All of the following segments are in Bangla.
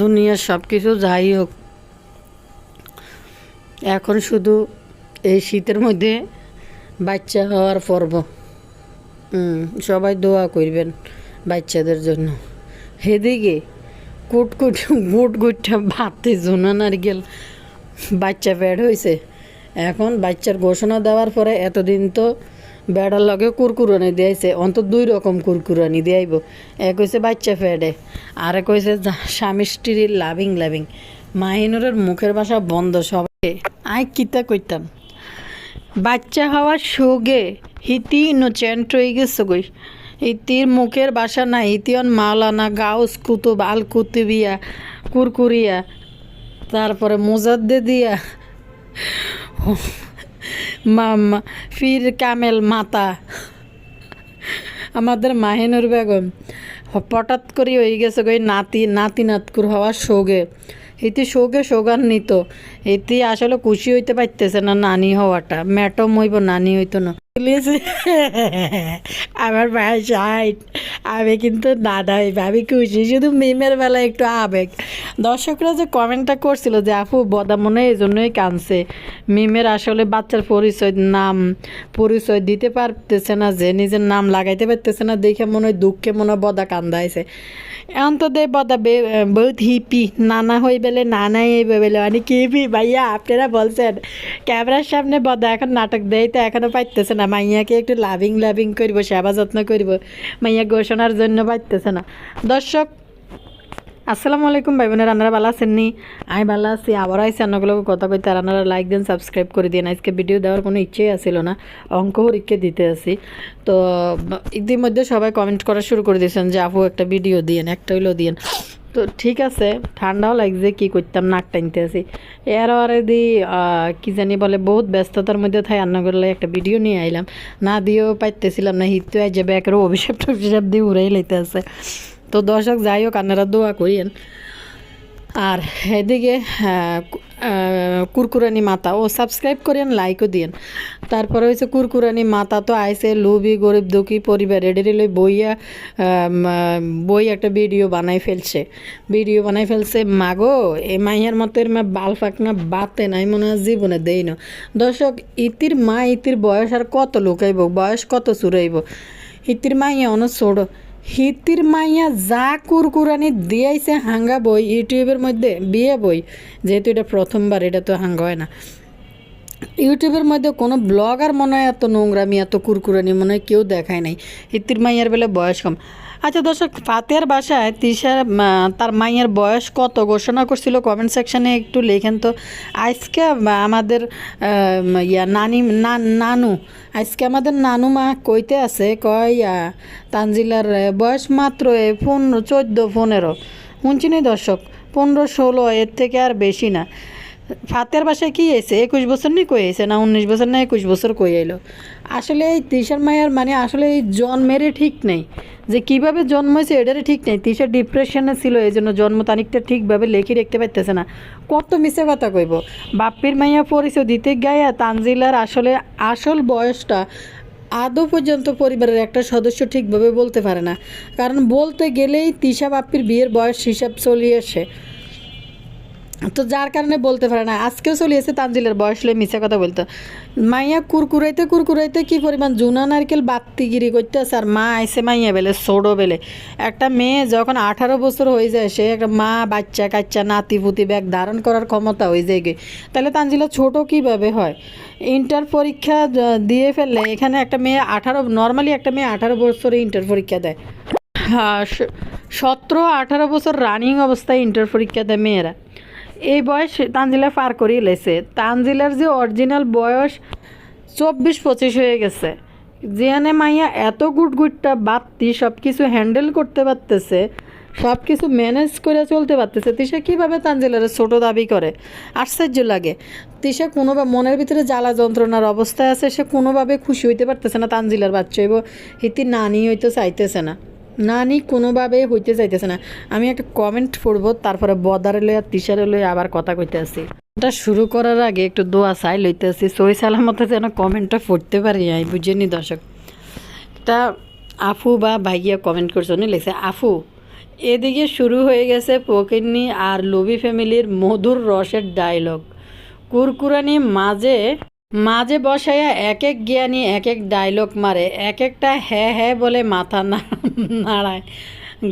দুনিয়ার সব কিছু যাই হোক, এখন শুধু এই শীতের মধ্যে বাচ্চা হওয়ার পর্ব। সবাই দোয়া করবেন বাচ্চাদের জন্য। হেদিকে কুট কুট, গুট গুটটা ভাতে জোনা নারকেল, বাচ্চা প্যাড হয়েছে এখন বাচ্চার ঘোষণা দেওয়ার পরে এতদিন তো বেড়ার লগে কুরকুরানি দিয়েছে, অন্তত দুই রকম কুরকুরানি দিয়াইব। এক হয়েছে বাচ্চা ফ্যাডে আর এক হয়েছে স্বামী স্ত্রীর লাভিং লাভিং। মাহিনুরের মুখের বাসা বন্ধ সবাই আয় কিতা কইতাম? বাচ্চা হওয়ার শোকে হিতি ইনোচেন্ট হয়ে গেছে গই। ইতির মুখের বাসা না ইতিয়ন মাওলানা গাউস কুতুব, আল কুতুবিয়া, কুরকুরিয়া, তারপরে মুজাদ্দে দিয়া ফির কামেল মাতা। আমাদের মাহিনুর বেগম, হঠাৎ করে হয়ে গেছে গই নাতি নাতি নাতকুর হওয়ার শোকে। ইতি শোকে শোগান্বিত ইতি আসলে খুশি হইতে পারতেছে না নানি হওয়াটা। ম্যাটম হইব, নানি হইতো না। প্লিজ আমার ভাই সাইড আমি কিন্তু দাদা হইবে আমি খুশি। শুধু মিমের বেলা একটু আবেগ। দর্শকরা যে কমেন্টটা করছিল যে, আপু, বদা মনে এই জন্যই কানছে মিমের আসলে বাচ্চার পরিচয়, নাম পরিচয় দিতে পারতেছে না যে, নিজের নাম লাগাইতে পারতেছে না, দেখে মনে হয় দুঃখে মনে হয় বদা কান্দাইছে। দে বদা বে- বহুত হিপি নানা হয়ে বেলে নানাই হয়ে বেলে। মানে কি হিপি ভাইয়া, আপনারা বলছেন, ক্যামেরার সামনে বদা এখন নাটক দেয়, তো এখনও পাইতেছে না। মাইয়াকে একটু লাভিং লাভিং করব, সেবা যত্ন করব। মাইয়া ঘোষণার জন্য পাইতেছে না। দর্শক আসসালামু আলাইকুম ভাই বোনের রান্নারা ভালো আছেন নি? আমি ভালো আছি আবার আইসি রান্নাগুলোকে কথা কইতে। রান্নারা লাইক দেন সাবস্ক্রাইব করে দিন আজকে ভিডিও দেওয়ার কোনো ইচ্ছেই আসছিল না। অঙ্ক পরীক্ষা দিতে আসি। তো, ইতিমধ্যে সবাই কমেন্ট করা শুরু করে দিয়েছেন যে, আপু, একটা ভিডিও দিয়েন, একটা হইল দিয়েন। তো ঠিক আছে, ঠান্ডাও লাগছে, কি করতাম, নাক টানতে আছি এর আরে দি কি জানি বলে, বহুত ব্যস্ততার মধ্যে থাই রান্না করলে একটা ভিডিও নিয়ে আইলাম। না দিয়েও পাইতেছিলাম না, হিতে আই যাবে একের অভিশাপ টভিশাপ দিয়ে উড়াই লইতে আছে। তো দর্শক, যাই হোক, আপনারা দোয়া করিয়েন। আর এদিকে কুরকুরানি মাতা, ও সাবস্ক্রাইব করেন লাইকও দিয়েন। তারপরে হয়েছে কুরকুরানি মাতা তো আইসে লুবি গরিব, দুঃখী, পরিবার এডেরে লই বইয়া বই একটা ভিডিও বানাই ফেলছে। ভিডিও বানাই ফেলছে, মাগো, এ মাইয়ার মতো এর মা বাল ফাঁকনা বাতে নাই মনে হয় জীবনে দেই না। দর্শক, ইতির মা, ইতির বয়স আর কত লুকাইব বয়স কত চুরাইব ইতির মাইয়া অনেক ছোড়ো হিতির মাইয়া যা কুরকুরানি দিয়াইছে হাঙ্গা বই, ইউটিউবের মধ্যে বিয়ে বই, যেহেতু এটা প্রথমবার, এটা তো হাঙ্গা হয় না। ইউটিউবের মধ্যে কোনো ব্লগার মনে হয় এত নোংরামি, এত কুরকুরানি মনে হয় কেউ দেখায় নাই। হিতির মাইয়ার বেলা বয়স কম। আচ্ছা দর্শক, ফাতেহার বাসায় তিশার মা- তার মাইয়ের বয়স কত? ঘোষণা করছিল কমেন্ট সেকশনে একটু লেখেন তো। আজকে আমাদের ইয়া, নানি নানু, আজকে আমাদের নানু মা কইতে আছে, কয় তানজিলার বয়স মাত্র এ পনেরো, চোদ্দ, পনেরো। শুনছি দর্শক, পনেরো, ষোলো, এর থেকে আর বেশি না। ফাতের বাসায় কি এসে একুশ বছর নিয়ে কই এসে না উনিশ বছর না একুশ বছর কই এলো আসলে এই তিশার মায়ের মানে আসলে এই জন্মেরই ঠিক নেই। যে কীভাবে জন্মেছে এটারই ঠিক নেই। তিশা ডিপ্রেশনে ছিল এই জন্য জন্ম তারিখটা ঠিকভাবে লেখি রাখতে পারতেছে না। কত মিশে কথা কইব। বাপ্পির মাইয়া পরিচয় দিতে গায়া তানজিলার আসলে আসল বয়সটা আদৌ পর্যন্ত পরিবারের একটা সদস্য ঠিকভাবে বলতে পারে না। কারণ বলতে গেলেই তিশা বাপ্পির বিয়ের বয়স হিসাব চলিয়ে আসে। তো যার কারণে বলতে পারে না। আজকেও চলিয়েছে তানজিলের বয়স হলে মিশা কথা বলতো। মাইয়া কুরকুরাইতে কুরকুরাইতে কি পরিমাণ জুনা নারকেল বাত্তিগিরি করতে আছে আর মা আইসে মাইয়া বেলে সোডো বেলে। একটা মেয়ে যখন আঠারো বছর হয়ে যায়, সে একটা মা, বাচ্চা কাচ্চা, নাতি পুতি ব্যাগ ধারণ করার ক্ষমতা হয়ে যায় গে। তাহলে তানজিলা ছোট কীভাবে হয়? ইন্টার পরীক্ষা দিয়ে ফেললে এখানে একটা মেয়ে আঠারো নর্মালি একটা মেয়ে আঠারো বছরে ইন্টার পরীক্ষা দেয়। সতেরো আঠারো বছর রানিং অবস্থায় ইন্টার পরীক্ষা দেয় মেয়েরা। এই বয়স তানজিলা পার করিয়ে লেছে। তানজিলার যে অরিজিনাল বয়স চব্বিশ পঁচিশ হয়ে গেছে। যেখানে মাইয়া এত গুট গুটগুটটা বাত্তি সব কিছু হ্যান্ডেল করতে পারতেছে সব কিছু ম্যানেজ করে চলতে পারতেছে, তিশা কীভাবে তানজিলার ছোট দাবি করে? আশ্চর্য লাগে। তিশা কোনোভাবে মনের ভিতরে জ্বালা যন্ত্রণার অবস্থায় আছে, সে কোনোভাবে খুশি হইতে পারতেছে না তানজিলার বাচ্চা হইব। হিতি নানি হইতে চাইতেছে না। নানি কোনোভাবে হইতে চাইতেছে না। আমি একটা কমেন্ট পড়ব, তারপরে বদারে লই আর তিসারে লই আবার কথা কইতে আসি। এটা শুরু করার আগে একটু দোয়া চাই লইতে আসি, সই সালামতে যেন কমেন্টটা পড়তে পারি আমি বুঝিনি দর্শক। তা আফু বা ভাইয়া কমেন্ট করছে, উনি লিখছে আফু এদিকে শুরু হয়ে গেছে পকিন্নি আর লবি ফ্যামিলির মধুর রসের ডায়লগ কুরকুরানি মাঝে মাঝে বসাইয়া এক এক জ্ঞানী এক এক ডায়লগ মারে এক একটা হ্যাঁ হ্যাঁ বলে মাথা নাড়ায়।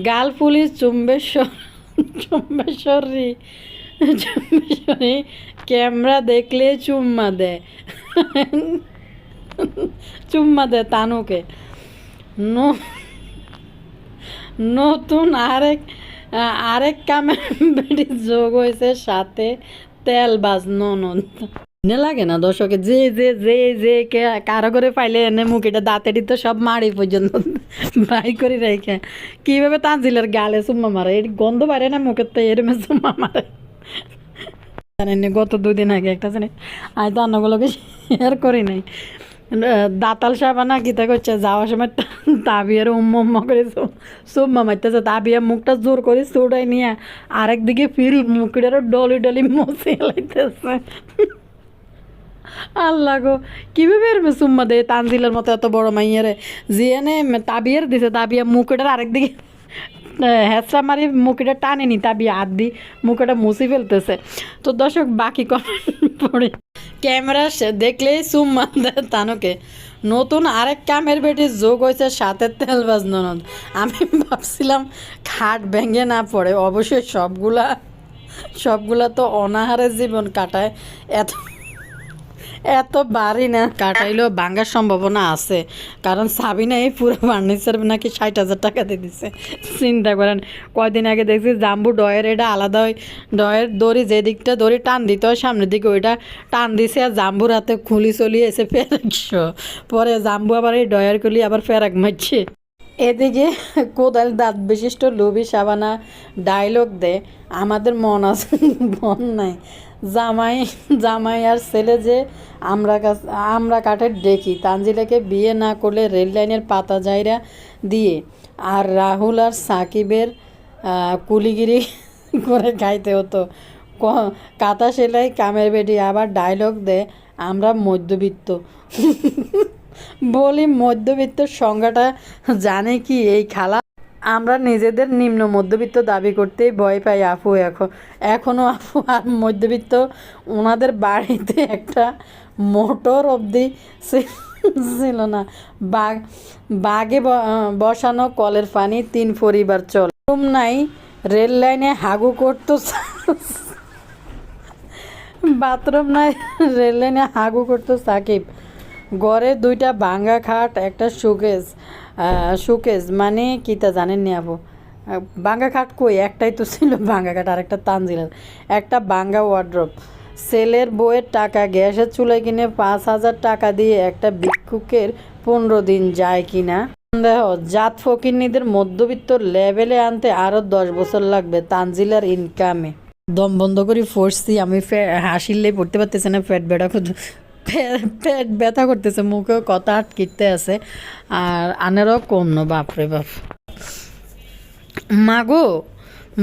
গাল পুলিশ চুম্বেশ্বর চুম্বেশ্বরী চুম্বেশ্বরী, ক্যামেরা দেখলে চুম্মা দেয়। চুম্মা দেয় তানুকে। নতুন আরেক আরেক কামের বেটি যোগ হয়েছে সাথে তেল বাজ ননদ। নে লাগে না দর্শকে, যে যে যে যে কে কারও করে পাইলে এনে মুখিটা দাঁতেটি তো সব মারি পর্যন্ত বাই করে রেখে। কীভাবে তানজিলের গালে চুম্মা মারে? এর গন্ধ বাইরে না মুখের তো এরমে চুম্মা মারে। জানেননি গত দুদিন আগে একটা জানি আমি তো অন্যগুলোকে শেয়ার করি নাই। দাতাল সাবানা গীতা করছে, যাওয়ার সময় তাবিয়ার উম্ম উম্ম করে সুম্মা মারতেছে। তাবিয়া মুখটা জোর করে চুড়াই নিয়ে আরেক দিকে ফিরি মুখটারও ডলি ডলি মসে লাইতেছে আল্লাহ গো, কীভাবে এরমে সুম্মা দেয় তানজিলের মতো এত বড় মাইয়ারে? জিয়ানে তাবিয়ার দিছে, তাবিয়া মুখটার আরেক দিকে হ্যাঁচড়া মারি মুখটা টানে নি, তাবিয়া হাত দি মুখটা মুছি ফেলতেছে। তো দর্শক, বাকি কমেন্ট পড়ে। ক্যামেরা দেখলেই সুম্মা দেয় তানুকে। নতুন আরেক কামের বেটি যোগ হয়েছে সাথে তেল বাজ ননদ আমি ভাবছিলাম, খাট ভেঙে না পড়ে, অবশ্যই সবগুলা সবগুলা তো অনাহারের জীবন কাটায়। এত এত বাড়ি না। কাটাইলেও ভাঙার সম্ভাবনা আছে। কারণ সাবিনা এই পুরো ফার্নিচার নাকি ষাট হাজার টাকা দিয়ে দিছে। চিন্তা করেন, কয়দিন আগে দেখছি জাম্বু ডয়ের এটা আলাদা হয়। ডয়ের দড়ি যে দিকটা দড়ি টান দিতে হয়, সামনের দিকে ওইটা টান দিছে আর জাম্বুর হাতে খুলি চলি এসে ফেরাকশো পরে জাম্বু আবার এই ডয়ের খুলি আবার ফেরাক মারছে। এদিকে কোদাল দাঁত বিশিষ্ট লুবি সাবানা ডায়লগ দে আমাদের মন আছে, মন নাই। জামাই জামাই আর ছেলে যে আমরা কাছ- আমরা কাঠের ডেকি। তানজিলাকে বিয়ে না করলে রেল লাইনের পাতা জায়রা দিয়ে। আর রাহুল আর সাকিবের কুলিগিরি করে খাইতে হতো। ক- কাঁথা সেলাই, কামের বেটি, আবার ডায়লগ দেয়, আমরা মধ্যবিত্ত। বলি, মধ্যবিত্ত সংজ্ঞাটা জানে কি এই খালা? আমরা নিজেদের নিম্ন মধ্যবিত্ত দাবি করতেই ভয় পাই আপু এখন। এখনও আপু আর মধ্যবিত্ত ওনাদের বাড়িতে একটা মোটর অবধি ছিল না। বাঘ বাঘে বসানো কলের পানি তিন পরিবার চল। রুম নাই, রেল লাইনে হাগু করতো বাথরুম নাই, রেল লাইনে হাগু করতো সাকিব। ঘরে দুইটা ভাঙ্গা খাট, একটা শোকেস। শোকেস মানে কি তা জানেন নি আপু? খাট কই? একটাই তো ছিল খাট আর একটা তানজিলের। একটা বাঙ্গা ওয়ার্ড্রপ সেলের বইয়ের টাকা গ্যাসের চুলায় কিনে পাঁচ হাজার টাকা দিয়ে একটা ভিক্ষুকের পনেরো দিন যায় কিনা? সন্দেহ। জাত ফকিরনিদের মধ্যবিত্ত লেভেলে আনতে আরও দশ বছর লাগবে তানজিলার ইনকামে দম বন্ধ করে ফোর্সছি আমি হাসিলে পড়তে পারতেছে না ফ্যাট ব্যথা করতে পেট ব্যথা করতেছে, মুখেও কথা আটকিতে আছে, আর আনেরও কম না বাপরে বাপ। মাগো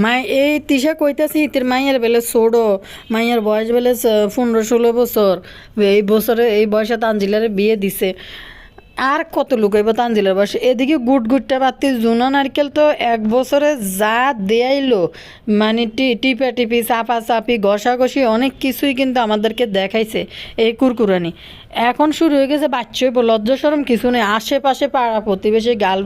মাই এই তিসা কইতাছি ইতির মাইয়ের বেলে ছোড়ো মাইয়ের বয়স বেলে পনেরো ষোলো বছর, এই বছরে, এই বয়সে তানজিলারে বিয়ে দিছে। আর কত লুকাইব তানজিলার বয়স? এদিকে গুট গুটটা বাতি জুনা নারকেল তো এক বছরে যা দেয়াইলো। মানে টিপা টিপি চাপা চাপি ঘষাঘষি অনেক কিছুই কিন্তু আমাদেরকে দেখাইছে এই কুরকুরানি। এখন শুরু হয়ে গেছে বাচ্চা লজ্জা সরম কিছু নেই। আশেপাশে পাড়া প্রতিবেশী গাল,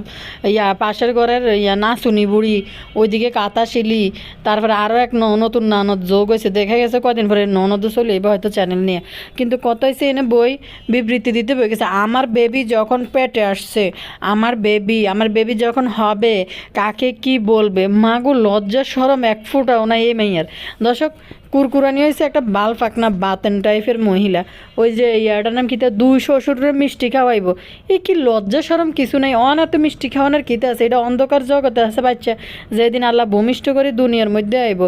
ইয়া পাশের ঘরের ইয়া নাচুনি বুড়ি, ওইদিকে কাতা শিলি তারপরে আরও এক নতুন নানদ যোগ হয়েছে। দেখা গেছে কদিন পরে ননদও চলে এবার হয়তো চ্যানেল নিয়ে। কিন্তু কত হয়েছে এনে বই বিবৃতি দিতে বই গেছে। আমার বেবি যখন পেটে আসছে, আমার বেবি আমার বেবি যখন হবে, কাকে কি বলবে? মাগো, লজ্জা সরম এক ফুটাও না এই মেয়ের। দর্শক, কুরকুরানি হয়েছে একটা বাল ফাকনা বাতেন টাইপের মহিলা। ওই যে ইয়াটার নাম কিতা দুই শ্বশুরের মিষ্টি খাওয়াইবো। এই কি লজ্জা সরম কিছু নাই অন এত মিষ্টি খাওয়ানোর কিতা আছে? এটা অন্ধকার জগতে আছে, বাচ্চা। যেদিন আল্লাহ ভূমিষ্ঠ করে দুনিয়ার মধ্যে আইব।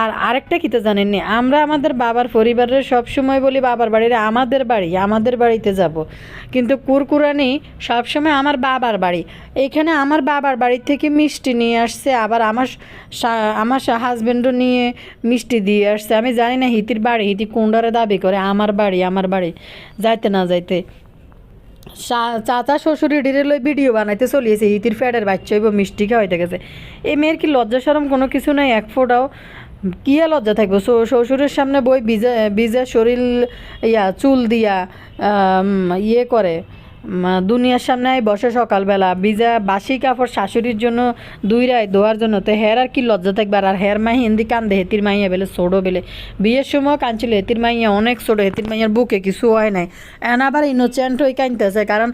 আর আরেকটা কি তো জানেন জানেননি আমরা আমাদের বাবার পরিবারের সব সময় বলি বাবার বাড়ির, আমাদের বাড়ি, আমাদের বাড়িতে যাব। কিন্তু কুরকুরানি সবসময় আমার বাবার বাড়ি। এখানে আমার বাবার বাড়ি থেকে মিষ্টি নিয়ে আসছে, আবার আমার আমার হাজব্যান্ডও নিয়ে মিষ্টি দিয়ে আসছে। আমি জানি না হিতির বাড়ি, হিতি কোনডারে দাবি করে, আমার বাড়ি আমার বাড়ি, যাইতে না যাইতে। চাচা শ্বশুর এডিরে লই ভিডিও বানাইতে চলিয়েছে ইতির ফ্যাটের বাচ্চা হইব, মিষ্টি খাওয়াইতে গেছে। এই মেয়ের কি লজ্জা সরম কোনো কিছু নাই? এক ফোটাও কি লজ্জা থাকব? শ্বশুর- শ্বশুরের সামনে বই বিজে বিজে শরীর, ইয়া, চুল দিয়া ইয়ে করে। দুনিয়ার সামনে বসে সকালবেলা। বিজা বাসি কাপড় শাশুড়ির জন্য দুই রায় দোয়ার জন্য। তো হের আর কি লজ্জা থাকবে? আর হের মাই হিন্দি কান্দে, হেতির মাইয়া বেলে ছোটো বেলে। বিয়ের সময় কাঁদছিল, হেতির মাইয়া অনেক ছোটো হেতির মাইয়ার বুকে কিছু হয় নাই। এন আবার ইনোচেন্ট হয়ে কাঁদতেছে, কারণ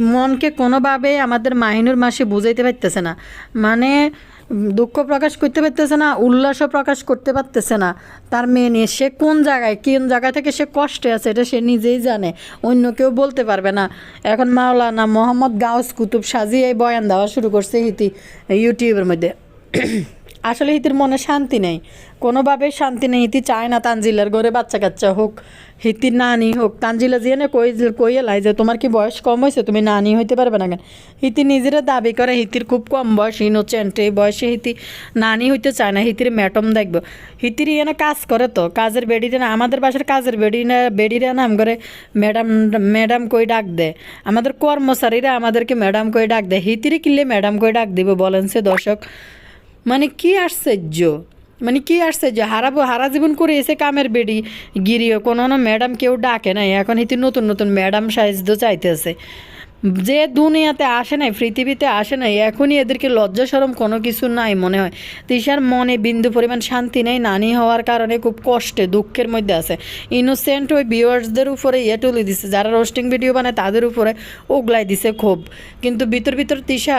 মনকে কোনোভাবে আমাদের মাহিনুর মাসে বুঝাইতে পারতেছে না। মানে দুঃখ প্রকাশ করতে পারতেছে না, উল্লাসও প্রকাশ করতে পারতেছে না। তার মেয়ে নিয়ে সে কোন জায়গায়, কোন জায়গা থেকে সে কষ্টে আছে এটা সে নিজেই জানে, অন্য কেউ বলতে পারবে না। এখন মাওলানা মোহাম্মদ গাউস কুতুব সাজিয়ে বয়ান দেওয়া শুরু করছে হিতি ইউটিউবের মধ্যে। আসলে হিতির মনে শান্তি নেই। কোনোভাবে শান্তি নেই। হিতি চায় না তানজিলার ঘরে বাচ্চা কাচ্চা হোক। হিতির নানি হোক। তানজিলা জিয়ে না কই কই এলাই যে, তোমার কি বয়স কম হয়েছে তুমি নানি হইতে পারবে না কেন? হিতি নিজেরা দাবি করে, হিতির খুব কম বয়স ইনোচেন্ট এই বয়সে হিতি নানি হইতে চায় না, হিতির ম্যাটম দেখব। হিতির ইয়ে না কাজ করে তো, কাজের বেডিরে না আমাদের বাসার কাজের বেডি না বেডিরা নাম করে, ম্যাডাম ম্যাডাম কই ডাক দেয় আমাদের কর্মচারীরা আমাদেরকে ম্যাডাম কই ডাক দেয় হিতিরে কিনলে ম্যাডাম কই ডাক দিব? বলেন সে দর্শক। মানে কি আশ্চর্য! মানে কি আসছে যে হারাবো, হারা জীবন করে এসে কামের বেডি গিরিও কোনো ম্যাডাম কেউ ডাকে নাই, এখন হিতি নতুন নতুন ম্যাডাম সাইজ চাইতেছে। যে দুনিয়াতে আসে নাই, পৃথিবীতে আসে নাই, এখনই এদেরকে লজ্জা সরম কোনো কিছু নাই মনে হয়। তিশার মনে বিন্দু পরিমাণ শান্তি নেই, নানি হওয়ার কারণে খুব কষ্টে, দুঃখের মধ্যে আছে। ইনোসেন্ট ওই ভিউয়ার্সদের উপরে ইয়ে তুলে দিছে, যারা রোস্টিং ভিডিও বানায় তাদের উপরে ওগলাই দিছে খুব কিন্তু ভিতর ভিতর তিশা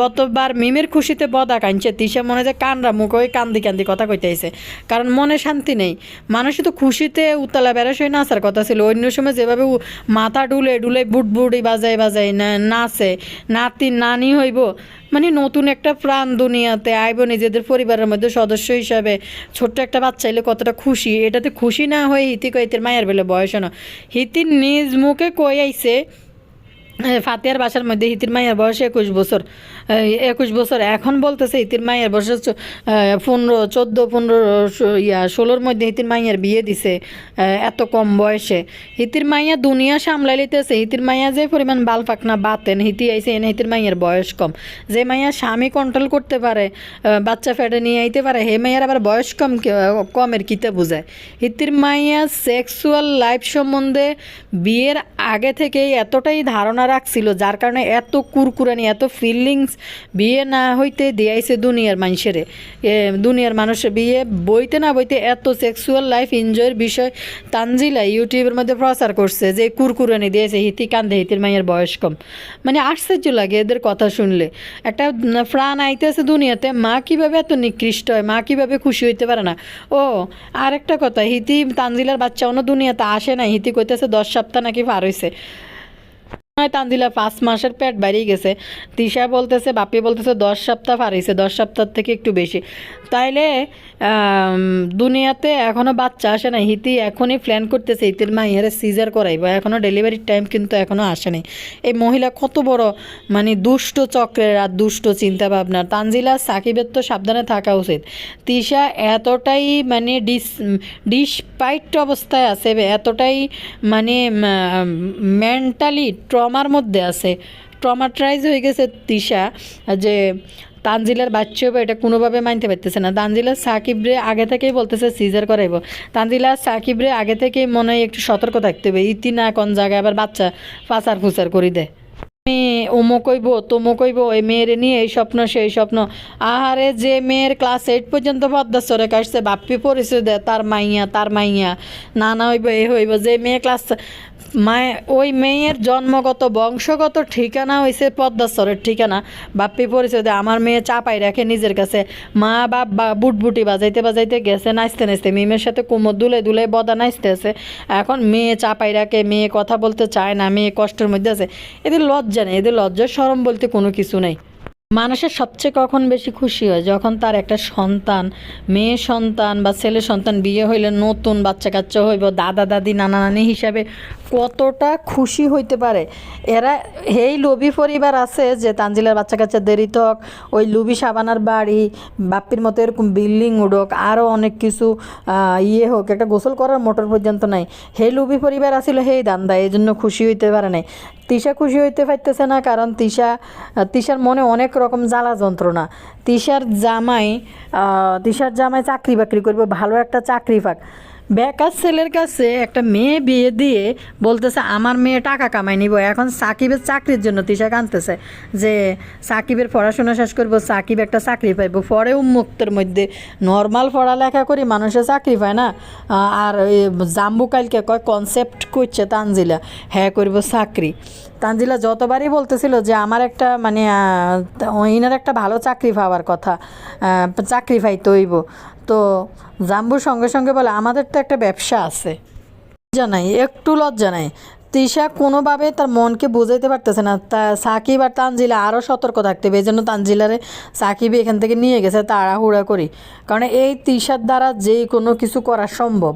গতবার মিমের খুশিতে বদা কাঁদছে তিশা মনে যে কানরা মুখ ওই কান্দি কান্দি কথা কইতেছে কারণ মনে শান্তি নেই। মানুষ তো খুশিতে উতলা বেড়াস হয়ে নাচার কথা ছিল, অন্য সময় যেভাবে মাথা ডুলে ডুলে বুট বুড়ি বাজায় বাজায় না, নাচে। নাতি, নানি হইব মানে নতুন একটা প্রাণ দুনিয়াতে আইব নিজেদের পরিবারের মধ্যে সদস্য হিসাবে। ছোট্ট একটা বাচ্চা এলে কতটা খুশি। এটাতে খুশি না হয়ে হিতি কইতের মায়ের বেলে বয়স না হিতির নিজ মুখে কই আইছে ফাতিয়ার বাসার মধ্যে হিতির মায়ের বয়স একুশ বছর। একুশ বছর এখন বলতেছে ইতির মায়ের হচ্ছে, পনেরো চোদ্দ পনেরো ইয়া ষোলোর মধ্যে হিতির মাইয়ার বিয়ে দিছে এত কম বয়সে। হিতির মাইয়া দুনিয়া সামলাই লিতেছে হিতির মাইয়া যে পরিমাণ বাল পাকনা বাতেন হিতি আইছে এনে হিতির মাইয়ের বয়স কম। যে মাইয়া স্বামী কন্ট্রোল করতে পারে বাচ্চা ফেটে নিয়ে আইতে পারে হে মাইয়ার আবার বয়স কম কমের কিতে বোঝায়? হিতির মাইয়া সেক্সুয়াল লাইফ সম্বন্ধে বিয়ের আগে থেকেই এতটাই ধারণা রাখছিল যার কারণে এত কুরকুরানি এত ফিলিংস বিয়ে না হইতে দিয়াইছে দুনিয়ার মানুষের। দুনিয়ার মানুষের বিয়ে বইতে না বইতে এত সেক্সুয়াল লাইফ এনজয়ের বিষয় তানজিলা ইউটিউবের মধ্যে প্রচার করছে যে কুরকুরানি দিয়েছে হিতি, কান্দে হিতির মাইয়ের বয়স কম। মানে আশ্চর্য লাগে এদের কথা শুনলে। একটা প্রাণ আইতেছে দুনিয়াতে, মা কীভাবে এত নিকৃষ্ট হয়, মা কীভাবে খুশি হইতে পারে না? ও, আরেকটা কথা, হিতি তানজিলার বাচ্চা অন্য দুনিয়াতে আসে না হিতি কইতেছে দশ সপ্তাহ নাকি পার নয় তানজিলা, পাঁচ মাসের পেট বাড়িয়ে গেছে। তিশা বলতেছে, বাপি বলতেছে, দশ সপ্তাহ পারিছে দশ সপ্তাহ থেকে একটু বেশি। তাইলে দুনিয়াতে এখনও বাচ্চা আসে না হিতি এখনই প্ল্যান করতেছে, হিতির মা ইহারে সিজার করাইব। এখনও ডেলিভারির টাইম কিন্তু এখনও আসেনি এই মহিলা কত বড় মানে দুষ্ট চক্রের আর দুষ্ট চিন্তা ভাবনা তানজিলা, সাকিবের তো সাবধানে থাকা উচিত। তিশা এতটাই মানে ডিস ডিসপাইট অবস্থায় আছে, এতটাই মানে মেন্টালি ট্রমার মধ্যে আছে। ট্রমাটাইজ হয়ে গেছে তিশা যে তানজিলার বাচ্চা এটা কোনোভাবে মানতে পারতেছে না। তানজিলা সাকিবরে আগে থেকেই বলতেছে, সিজার করাইব। তানজিলা সাকিবরে আগে থেকেই মনে হয় একটু সতর্ক থাকতে হবে, ইতি না কোন জায়গায় আবার বাচ্চা ফাঁসার ফুসার করি দেয় আমি অমুক কইব তমুক কইব ওই মেয়ের নিয়ে এই স্বপ্ন, সেই স্বপ্ন। আহারে, যে মেয়ের ক্লাস এইট পর্যন্ত পদ্মা সরে কাটছে, বাপ্পি পরিচয় দেয় তার মাইয়া তার মাইয়া। নানা হইব, এ হইব, যে মেয়ে ক্লাস মায়ে ওই মেয়ের জন্মগত, বংশগত ঠিকানা হয়েছে পদ্মাস্তরের ঠিকানা। বাপ্পি পরিচয় আমার মেয়ে চাপাই রাখে নিজের কাছে। মা, বাপ, বা, বুটবুটি বাজাইতে বাজাইতে গেছে, নাচতে নাচতে। মিমের সাথে কোমর দুলে দুলে বদা নাচতেছে এখন মেয়ে চাপাই রাখে, মেয়ে কথা বলতে চায় না, মেয়ে কষ্টের মধ্যে আছে। এদের লজ্জা নেই, এদের লজ্জা সরম বলতে কোনো কিছু নেই। মানুষের সবচেয়ে কখন বেশি খুশি হয়? যখন তার একটা সন্তান, মেয়ে সন্তান বা ছেলে সন্তান বিয়ে হইলে নতুন বাচ্চা কাচ্চা হইব, দাদা, দাদি, নানা, নানি হিসাবে কতটা খুশি হইতে পারে? এরা, এই লোভি পরিবার আছে যে তানজিলের বাচ্চা কাচ্চা দেরি তক ওই লুবি সাবানার বাড়ি, বাপ্পির মতো এরকম বিল্ডিং উডোক আরও অনেক কিছু ইয়ে হোক, একটা গোসল করার মোটর পর্যন্ত নাই। সেই লুবি পরিবার আসিল সেই দান্দা এই জন্য খুশি হইতে পারে নাই। তিশা খুশি হইতে পারতেছে না, কারণ তিশা, তিশার মনে অনেক রকম জ্বালা যন্ত্রণা। তিশার জামাই তিশার জামাই চাকরি বাকরি করবে ভালো একটা চাকরি পাক। বেকার ছেলের কাছে একটা মেয়ে বিয়ে দিয়ে বলতেছে, আমার মেয়ে টাকা কামাই নিব। এখন সাকিবের চাকরির জন্য তিশা কানতেছে যে সাকিবের পড়াশোনা শেষ করব, সাকিব একটা চাকরি পাইব। পরে উন্মুক্তের মধ্যে নর্মাল পড়ালেখা করি মানুষের চাকরি পায় না। আর জাম্বু কালকে কয় কনসেপ্ট করছে তানজিলা। হ্যাঁ করব চাকরি। তানজিলা যতবারই বলতেছিল যে আমার একটা মানে ইনার একটা ভালো চাকরি পাওয়ার কথা চাকরি পাইতে হইব। তো জাম্বুর সঙ্গে সঙ্গে বলে, আমাদের তো একটা ব্যবসা আছে। লজ্জা নাই একটু লজ্জা নাই। তিশা কোনোভাবে তার মনকে বুঝাইতে পারতেছে না। তা সাকিব আর তানজিলা আরও সতর্ক থাকতে হবে এই জন্য তানজিলারে সাকিব এখান থেকে নিয়ে গেছে তাড়াহুড়া করি। কারণ এই তিশার দ্বারা যে কোনো কিছু করা সম্ভব।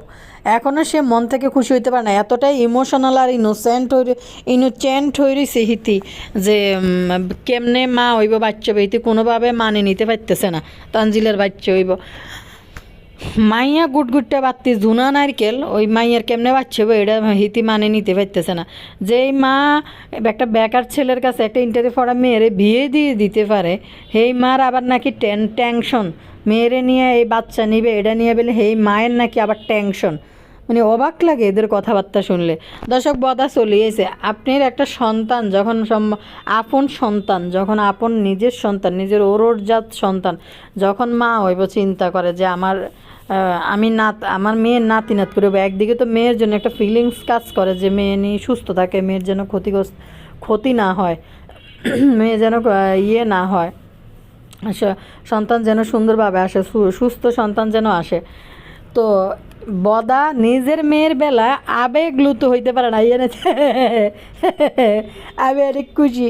এখনও সে মন থেকে খুশি হইতে পারে না। এতটাই ইমোশনাল আর ইনোসেন্ট হয়ে ইনোচেন্ট হয়ে রয়েছে হিতি যে কেমনে মা হইব, বাচ্চা হইতে কোনোভাবে মানে নিতে পারতেছে না। তানজিলের বাচ্চা হইব। মাইয়া গুটগুটটা বাত্তি জুনা নারকেল, ওই মাইয়ার কেমনে বাচ্চা এটা হিতি মানে নিতে পারতেছে না। যেই মা, একটা বেকার ছেলের কাছে একটা ইন্টারভিউ পড়া মেয়েরে বিয়ে দিয়ে দিতে পারে সেই মার আবার নাকি টেন টেনশন মেয়েরে নিয়ে এই বাচ্চা নিবে, এটা নিয়ে বলে সেই মায়ের নাকি আবার টেনশন মানে অবাক লাগে এদের কথাবার্তা শুনলে। দর্শক, বদা চলিয়েছে আপনার একটা সন্তান, যখন আপন সন্তান, যখন আপন নিজের সন্তান, নিজের ওরজাত সন্তান, যখন মা হইব, চিন্তা করে যে আমার আমি নাত আমার মেয়ের নাতি নাত করব একদিকে তো মেয়ের জন্য একটা ফিলিংস কাজ করে যে মেয়ে নিয়ে সুস্থ থাকে, মেয়ের যেন ক্ষতিগ্রস্ত ক্ষতি না হয়, মেয়ে যেন ইয়ে না হয়। সন্তান যেন সুন্দরভাবে আসে সুস্থ সন্তান যেন আসে। তো বদা নিজের মেয়ের বেলা আবেগলুত হইতে পারে না ইয়ে আমি অনেক খুশি,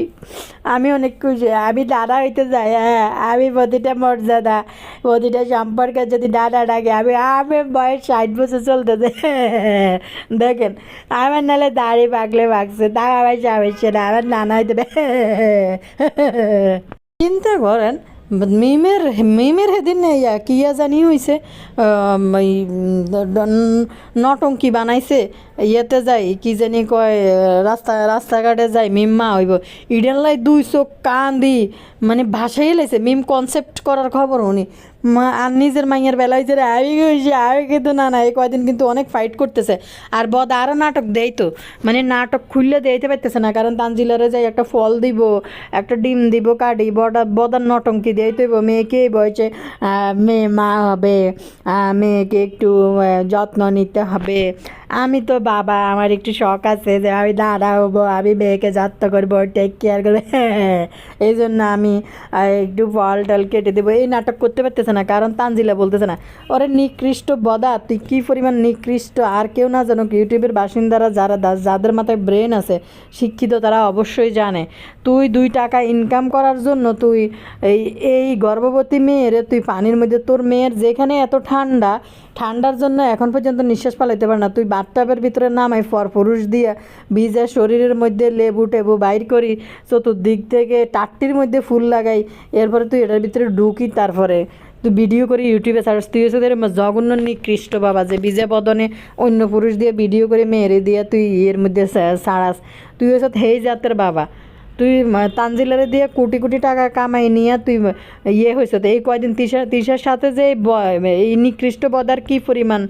আমি অনেক খুশি। আমি দাদা হইতে যাই হ্যাঁ আমি প্রতিটা মর্যাদা, প্রতিটা সম্পর্কে যদি দাদা ডাকে, আমি আমি বয়স ষাট বছর চলতেছে। দেখেন, আমার নালে দাড়ি পাকলে পাকছে তা আমার সমস্যা না, আমার নানা হইতে চিন্তা করেন মিমের মিমের হেদিন ইয়া কিয়া জানি হয়েছে নটঙ্কি বানাইছে, ইয়েতে যাই, কি জানি কয়, রাস্তা, রাস্তাঘাটে যাই, মিম মা হইব। ইডেন লাই দুই চোখ কান দি মানে ভাষাই লাইছে, মিম কনসেপ্ট করার খবর উনি মা আর নিজের মাইয়ের বেলা হয়েছে আমি হয়েছে আমি কিন্তু না না এই কয়দিন কিন্তু অনেক ফাইট করতেছে। আর বদ আরও নাটক দেয় তো। মানে নাটক খুললে দিতে পারতেছে না কারণ তানজিলারে যাই একটা ফল দিব একটা ডিম দিব কাটি বডা বদার নটঙ্কি দিয়ে তো মেয়েকে আহ, মেয়ে মা হবে মেয়েকে একটু যত্ন নিতে হবে। আমি তো বাবা, আমার একটু শখ আছে যে আমি দাদা হব আমি মেয়েকে যত্ন করব টেক কেয়ার করব। এই জন্য আমি একটু ফল টল কেটে দেবো। এই নাটক করতে পারতেছে না, কারণ তানজিলা বলতেছে না, ওরে নিকৃষ্ট বদা, তুই কী পরিমাণ নিকৃষ্ট? আর কেউ না জানুক, ইউটিউবের বাসিন্দারা যারা দা- যাদের মাথায় ব্রেন আছে, শিক্ষিত তারা অবশ্যই জানে। তুই দুই টাকা ইনকাম করার জন্য তুই, এই এই গর্ভবতী মেয়েরে, তুই পানির মধ্যে, তোর মেয়ের যেখানে এত ঠান্ডা ঠান্ডার জন্য এখন পর্যন্ত নিঃশ্বাস পালাইতে পারে না। তুই বাথটাবের ভিতরে নামাই ফর পুরুষ দিয়ে ভিজে শরীরের মধ্যে লেবু টেবু বাইর করি, চতুর্দিক থেকে টাট্টির মধ্যে ফুল লাগাই, এরপরে তুই এটার ভিতরে ঢুকি, তারপরে তুই ভিডিও করে ইউটিউবে ছাড়স তুই হচ্ছে তোর জঘন্য নিকৃষ্ট বাবা যে বিজে বদনে অন্য পুরুষ দিয়ে ভিডিও করে, মেরে দিয়ে তুই এর মধ্যে ছাড়াস তুই হচ্ছে হেই জাতের বাবা। তুই তানজিলারে দিয়ে কোটি কোটি টাকা কামাই নিয়ে তুই ইয়ে হয়েছে তো, এই কয়দিন তিশা, তিশার সাথে যে এই নিকৃষ্ট বদার কি পরিমাণ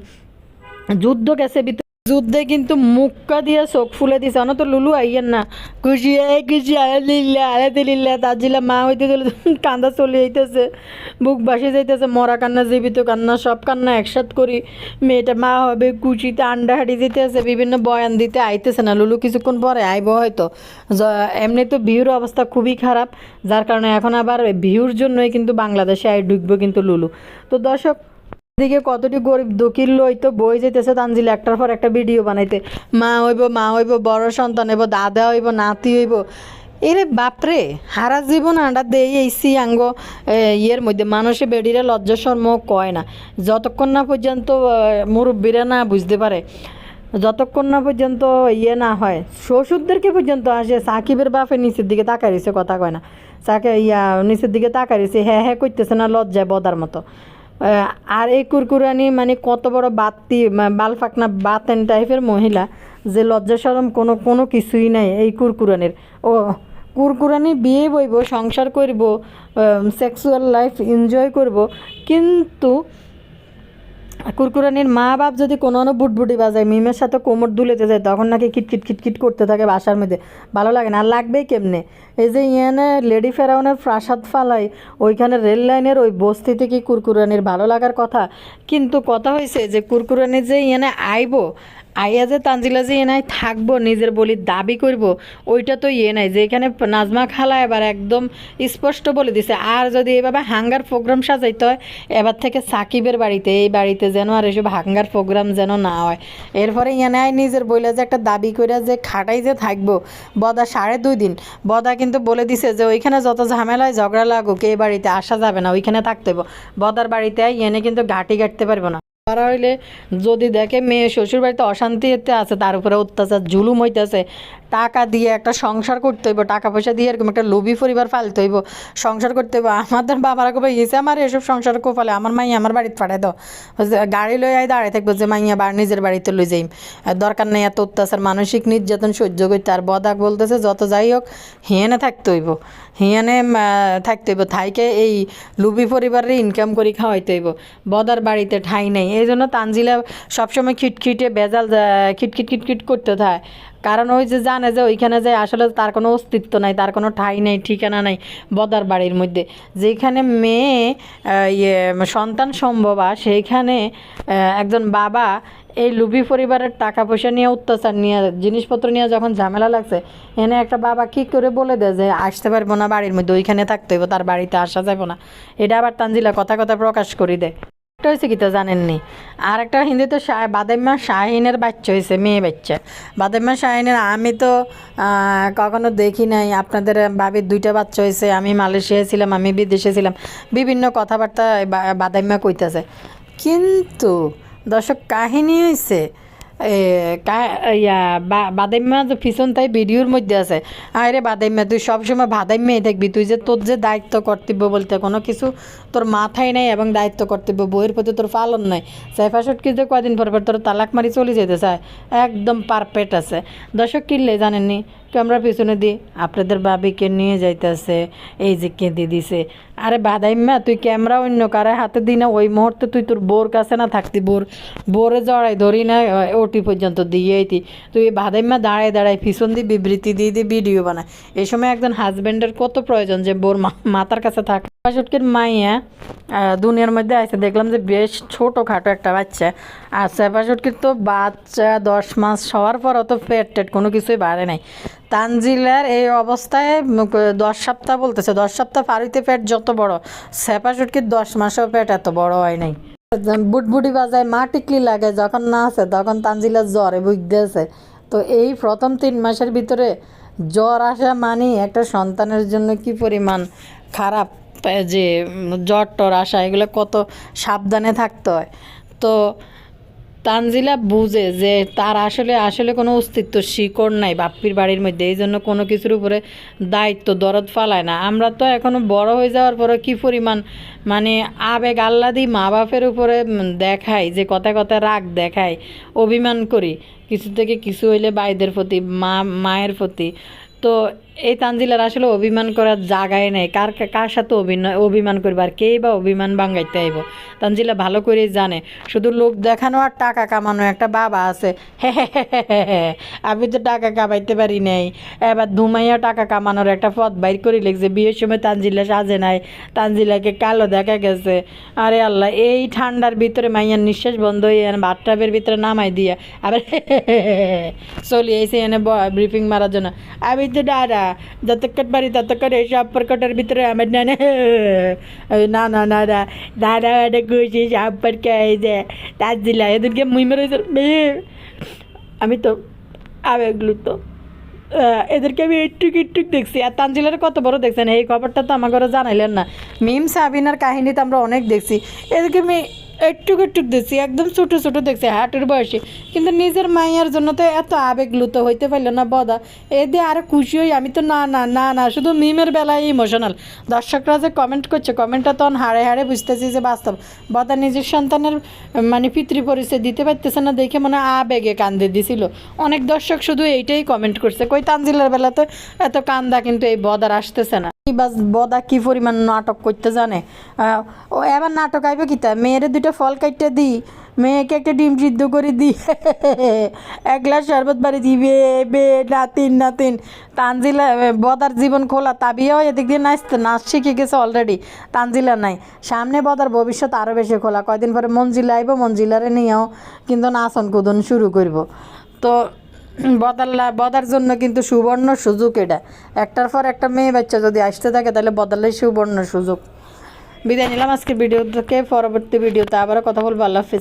যুদ্ধ গেছে ভিতরে যুদ্ধে কিন্তু মুক্কা দিয়ে চোখ ফুলে দিছে। অন তো লুলু আইয়েন না। খুশি এই খুশি আলহামদুলিল্লাহ আলহামদুলিল্লাহ তাজিলা মা হইতে চলে কান্দা চলে যাইতেছে। বুক বাসে যাইতেছে, মরা কান্না, জীবিত কান্না, সব কান্না একসাথ করি। মেয়েটা মা হবে কুচিতে আন্ডা হাঁটি দিতেছে, বিভিন্ন বয়ান দিতে আইতেছে না। লুলু কিছুক্ষণ পরে আইব হয়তো। এমনি তো ভিউর অবস্থা খুবই খারাপ। যার কারণে এখন আবার ভিউর জন্যই কিন্তু বাংলাদেশে আই ঢুকবো কিন্তু লুলু। তো দর্শক দিকে কতটি গরিব দকিল লই তো বই যেতেছে তানজিল, একটার পর একটা ভিডিও বানাইতে। মা হইব মা হইব, বড় সন্তান হইব, দাদা হইব, নাতি হইব। এরে বাপরে হারা জীবন আন্ডা দেই এই সি আঙ্গ ইয়ের মধ্যে। মানুষে বেডিরে লজ্জা শর্ম কয় না। যতক্ষণ না পর্যন্ত মুরব্বীরা না বুঝতে পারে, যতক্ষণ না পর্যন্ত ইয়ে না হয়, শ্বশুরদেরকে পর্যন্ত আসে, সাকিবের বাপে নিচের দিকে তাকাই রয়েছে, কথা কয় না। সাকে, ইয়া, নিচের দিকে তাকাই রয়েছে হ্যাঁ হ্যাঁ করতেছে না, লজ্জায় বদার মতো। আর এই কুরকুরানি মানে কত বড় বাতি বালফাকনা বাতেন টাইপের মহিলা যে লজ্জা সরম কোনো কোনো কিছুই নাই এই কুরকুরানির। ও, কুরকুরানি বিয়ে বইব, সংসার করব সেক্সুয়াল লাইফ এনজয় করব, কিন্তু কুরকুরানির মা বাপ যদি কোনো কোনো বুটবুটি বাজায়, মিমের সাথে কোমর দুলেতে যায়, তখন নাকি কিটকিট কিটকিট করতে থাকে বাসার মধ্যে। ভালো লাগে না, আর লাগবেই কেমনে? এই যে ইয়ানে লেডি ফেরাউনের প্রাসাদ ফালাই, ওইখানে রেল লাইনের ওই বস্তিতে কি কুরকুরানির ভালো লাগার কথা? কিন্তু কথা হয়েছে যে কুরকুরানির যে ইয়ানে আইব আইয়া যে তানজিলা যে এনাই থাকব, নিজের বলি দাবি করব, ওইটা তো ইয়ে নাই। যে এখানে নাজমা খালা এবার একদম স্পষ্ট বলে দিছে, আর যদি এভাবে হাঙ্গার প্রোগ্রাম সাজাইতে হয়, এবার থেকে সাকিবের বাড়িতে, এই বাড়িতে যেন আর এসব হাঙ্গার প্রোগ্রাম যেন না হয়। এরপরে ইয়ানাই নিজের বইলে যে একটা দাবি করে যে খাটাই যে থাকব, বদা সাড়ে দুই দিন। বদা কিন্তু বলে দিছে যে, ওইখানে যত ঝামেলায় ঝগড়া লাগুক, এই বাড়িতে আসা যাবে না, ওইখানে থাকতে বদার বাড়িতে এনে কিন্তু ঘাটি কাটতে পারব না। তারা হইলে যদি দেখে মেয়ে শ্বশুর বাড়িতে অশান্তি হতে আছে, তার উপরে অত্যাচার, জুলুম হইতেছে, টাকা দিয়ে একটা সংসার করতে হইব, টাকা পয়সা দিয়ে এরকম একটা লোভি পরিবার ফালতে হইব, সংসার করতে হইব, আমাদের বাবারা কবে গেছে আমার এসব সংসার কো ফেলে আমার মাইয়া আমার বাড়িতে পাঠাই দাও। গাড়ি লই আই দাঁড়ায় থাকব, যে মাইয়া বার নিজের বাড়িতে লই যাইম। আর দরকার নেই এত অত্যাচার, মানসিক নির্যাতন সহ্য করতে, আর বদাক বলতেছে, যত যাই হোক, হেনে থাকতে হইব। হিয়ানে থাকতে হইব। থাইকে এই লুবি পরিবারের ইনকাম করে খাওয়াইতে হইব। বদার বাড়িতে ঠাই নেই। এই জন্য তানজিলা সবসময় খিটখিটে, বেজাল খিটখিট খিটখিট করতে থাকে। কারণ ওই যে জানে যে ওইখানে যে আসলে তার কোনো অস্তিত্ব নাই, তার কোনো ঠাই নেই, ঠিকানা নাই বদার বাড়ির মধ্যে। যেখানে মেয়ে ইয়ে সন্তান সম্ভবা, সেইখানে একজন বাবা এই লুবি পরিবারের টাকা পয়সা নিয়ে অত্যাচার নিয়ে, জিনিসপত্র নিয়ে যখন ঝামেলা লাগছে, এনে একটা বাবা কি করে বলে দেয় যে, আসতে পারব না বাড়ির মধ্যে, ওইখানে থাকতে হইব, তার বাড়িতে আসা যাবে না। এটা আবার তানজিলা কথা কথা প্রকাশ করি দেয়। একটা হয়েছে কি তো জানেননি? আর একটা হিন্দিতে বাদাম্মা শাহিনের বাচ্চা হয়েছে মেয়ে বাচ্চা। বাদাম্মা শাহিনের আমি তো কখনো দেখি নাই। আপনাদের ভাবির দুইটা বাচ্চা হয়েছে আমি মালয়েশিয়ায় ছিলাম, আমি বিদেশে ছিলাম। বিভিন্ন কথাবার্তা বাদাম্মা কইতেছে। কিন্তু দর্শক, কাহিনী হয়েছে ইয়া বাদাইম্মা যে পিছন তাই ভিডিওর মধ্যে আছে। আরে বাদাইম্মা তুই সবসময় বাদাইম্মাই থাকবি। তুই যে তোর যে দায়িত্ব কর্তব্য বলতে কোনো কিছু তোর মাথায় নাই এবং দায়িত্ব কর্তব্য, বইয়ের প্রতি তোর পালন নাই। সাইফাসট কি যে কয়দিন পর পর তোর তালাক মারি চলে যেতে চায়, একদম পারফেক্ট আছে। দর্শক কিনলে জানেননি? ক্যামেরা পিছনে দি, আপনাদের বাবিকে নিয়ে যাইতেছে, এই যে কেঁদে দিছে। আরে বাদাইম্মা তুই ক্যামেরা অন্য কারে হাতে দি না, ওই মুহূর্তে তুই তোর বোর কাছে না থাকতি, বোর, বোরে জড়াই ধরি না ওটি পর্যন্ত দিয়ে আইতি। তুই বাদাইম্মা দাঁড়ায় দাঁড়ায় পিছন দিয়ে বিবৃতি দিয়ে দিয়ে ভিডিও বানায়। এই সময় একজন হাজব্যান্ডের কত প্রয়োজন যে বোর মাথার কাছে থাকে পাশটকের মাইয়া দুনিয়ার মধ্যে আছে দেখলাম যে বেশ ছোটোখাটো একটা বাচ্চা। আর সেপাশটকির তো বাচ্চা দশ মাস হওয়ার পর অত পেট টেট কোনো কিছুই বাড়ে নাই। তানজিলার এই অবস্থায় দশ সপ্তাহ বলতেছে, দশ সপ্তাহ পারিতে পেট যত বড় সেপাশটকির দশ মাসেও পেট এত বড় হয় নাই। বুটবুটি বাজায় মা টিকলি লাগে, যখন না আছে তখন তানজিলার জ্বরে বুঝতেছে তো এই প্রথম তিন মাসের ভিতরে জ্বর আসা মানে একটা সন্তানের জন্য কি পরিমাণ খারাপ। যে জ্বর টর আসা এগুলো কত সাবধানে থাকতে হয়। তো তানজিলা বুঝে যে, তার আসলে আসলে কোনো অস্তিত্ব শিকড় নাই বাপ্পির বাড়ির মধ্যে, এই জন্য কোনো কিছুর উপরে দায়িত্ব দরদ ফালায় না। আমরা তো এখনও বড় হয়ে যাওয়ার পরে কি পরিমাণ মানে আবেগ আহ্লাদি মা বাপের উপরে দেখাই, যে কথা কথা রাগ দেখাই, অভিমান করি। কিছু থেকে কিছু হইলে বাইদের প্রতি, মা, মায়ের প্রতি। তো এই তানজিলার আসলে অভিমান করার জায়গায় নেই কার কার সাথে অভিনয় অভিমান করবে আর কেই বা অভিমান বাঙ্গাইতে আইব তানজিলা ভালো করে জানে শুধু লোক দেখানো আর টাকা কামানো একটা বাবা আছে। আমি তো টাকা কামাইতে পারি নাই এবার ধুমাইয়া টাকা কামানোর একটা পথ বাইর করে লেগছে বিয়ের সময় তানজিলা সাজে নাই তানজিলাকে কালো দেখা গেছে আরে আল্লাহ এই ঠান্ডার ভিতরে মাইয়ার নিঃশ্বাস বন্ধ হয়ে এনে টাবের ভিতরে নামাই দিয়ে আবার চলি এসে এনে ব্রিফিং মারার জন্য আমি তো দাদা যতক্ষণ পারি ততক্ষণ এই সম্পর্কটার ভিতরে আমার না না না না না, দাদা একটা খুশি সম্পর্কে এই যে, তার দিলা এদেরকে মুই মেরে আমি তো আবেগলু তো এদেরকে আমি একটুক একটুক দেখছি। আর তানজিলের কত বড় দেখছেন? এই খবরটা তো আমার ঘরে জানাইলেন না। মিম সাবিনার কাহিনী তো আমরা অনেক দেখছি। এদেরকে আমি একটুক একটুক দেখছি, একদম ছোটো ছোটো দেখছি, হাটের বয়সে। কিন্তু নিজের মায়ের জন্য তো এত আবেগলুত হইতে পারল না বদা। এ দিয়ে আরও খুশি হই, আমি তো না না না না, শুধু মিমের বেলায় ইমোশনাল দর্শকরা যে কমেন্ট করছে কমেন্টটা তখন হাড়ে হাড়ে বুঝতেছি যে বাস্তব। বদা নিজের সন্তানের মানে পিতৃ পরিচয় দিতে পারতেছে না দেখে মনে আবেগে কান্দে দিছিল। অনেক দর্শক শুধু এইটাই কমেন্ট করছে, কই তানজিলের বেলা তো এত কান্দা কিন্তু এই বদার আসতেছে না। বদা কি পরিমাণ নাটক করতে জানে? ও এবার নাটক আইবে কি তা? মেয়েরে দুটো ফল কাটতে দিই মেয়েকে একটা ডিম সিদ্ধ করে দিই এক গ্লাস শরবত বাড়ি দিবে বে নাতিন নাতিন। তানজিলা বদার জীবন খোলা তাবিয়াও এদিক দিয়ে নাচতে নাচ শিখে গেছে অলরেডি তানজিলা নাই। সামনে বদার ভবিষ্যৎ আরও বেশি খোলা। কয়দিন পরে মঞ্জিলা আইব, মঞ্জিলারে নিয়েও কিন্তু নাচন কুদন শুরু করব। তো বদাল্লা, বদার জন্য কিন্তু সুবর্ণ সুযোগ এটা। একটার পর একটা মেয়ে বাচ্চা যদি আসতে থাকে, তাহলে বদলাই সুবর্ণ সুযোগ। বিদায় নিলাম আজকে ভিডিও থেকে পরবর্তী ভিডিওতে আবারও কথা বলব। আল্লাহ হাফিজ।